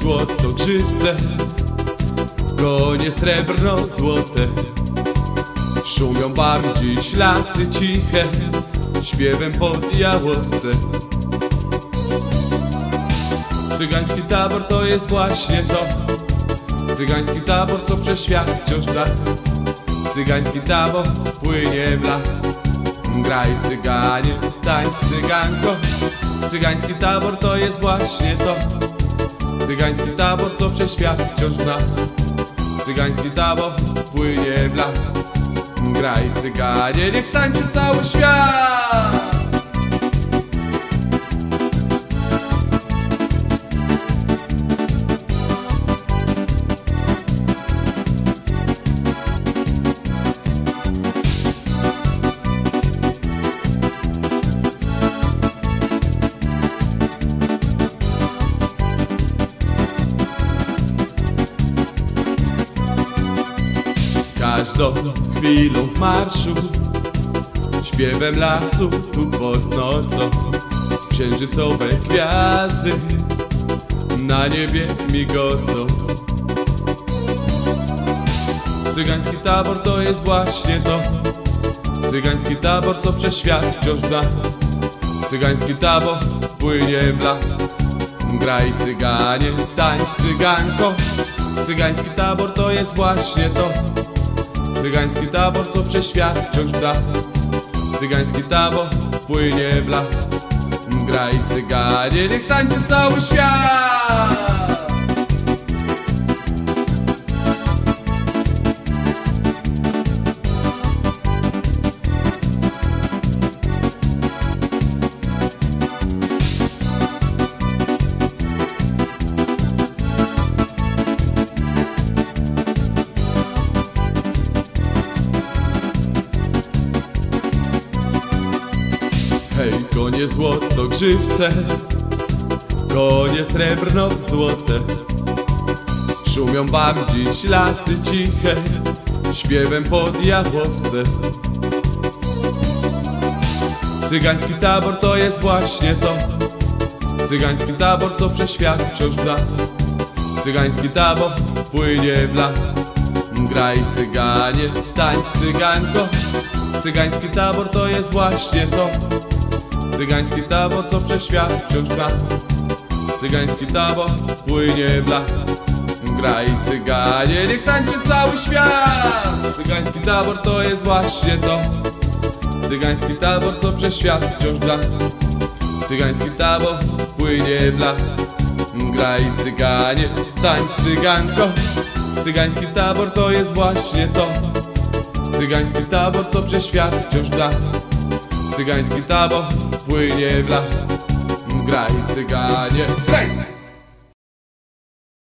złoto grzywce, konie srebrno-złote. Szumią wam dziś lasy ciche, śpiewem pod jałowce. Cygański tabor to jest właśnie to. Cygański tabor, co przez świat wciąż gra Cygański tabor płynie w las. Graj cyganie, tańcz cyganko. Cygański tabor to jest właśnie to Cygański tabor, co przez świat wciąż gra Cygański tabor płynie w las. Graj cyganie, niech tańczy cały świat Każdą chwilą w marszu Śpiewem lasów tu pod nocą Księżycowe gwiazdy Na niebie migocą Cygański tabor to jest właśnie to. Cygański tabor, co przez świat wciąż gra Cygański tabor płynie w las. Graj cyganie, tańcz cyganko. Cygański tabor to jest właśnie to Cygański tabor, co przez świat wciąż gra Cygański tabor płynie w las. Graj cyganie, niech tańczy cały świat konie złoto grzywce Konie srebrno złote. Szumią wam dziś lasy ciche Śpiewem pod jałowce Cygański tabor to jest właśnie to. Cygański tabor, co przez świat wciąż gra Cygański tabor płynie w las. Graj cyganie, tańcz cyganko. Cygański tabor to jest właśnie to Cygański tabor, co przez świat wciąż gra. Cygański tabor płynie w las. Graj cyganie, niech tańczy cały świat. Cygański tabor to jest właśnie to. Cygański tabor, co przez świat wciąż gra. Cygański tabor płynie w las. Graj cyganie, tańcz cyganko. Cygański tabor to jest właśnie to. Cygański tabor, co przez świat wciąż gra. Cygański tabor płynie w las Graj cyganie!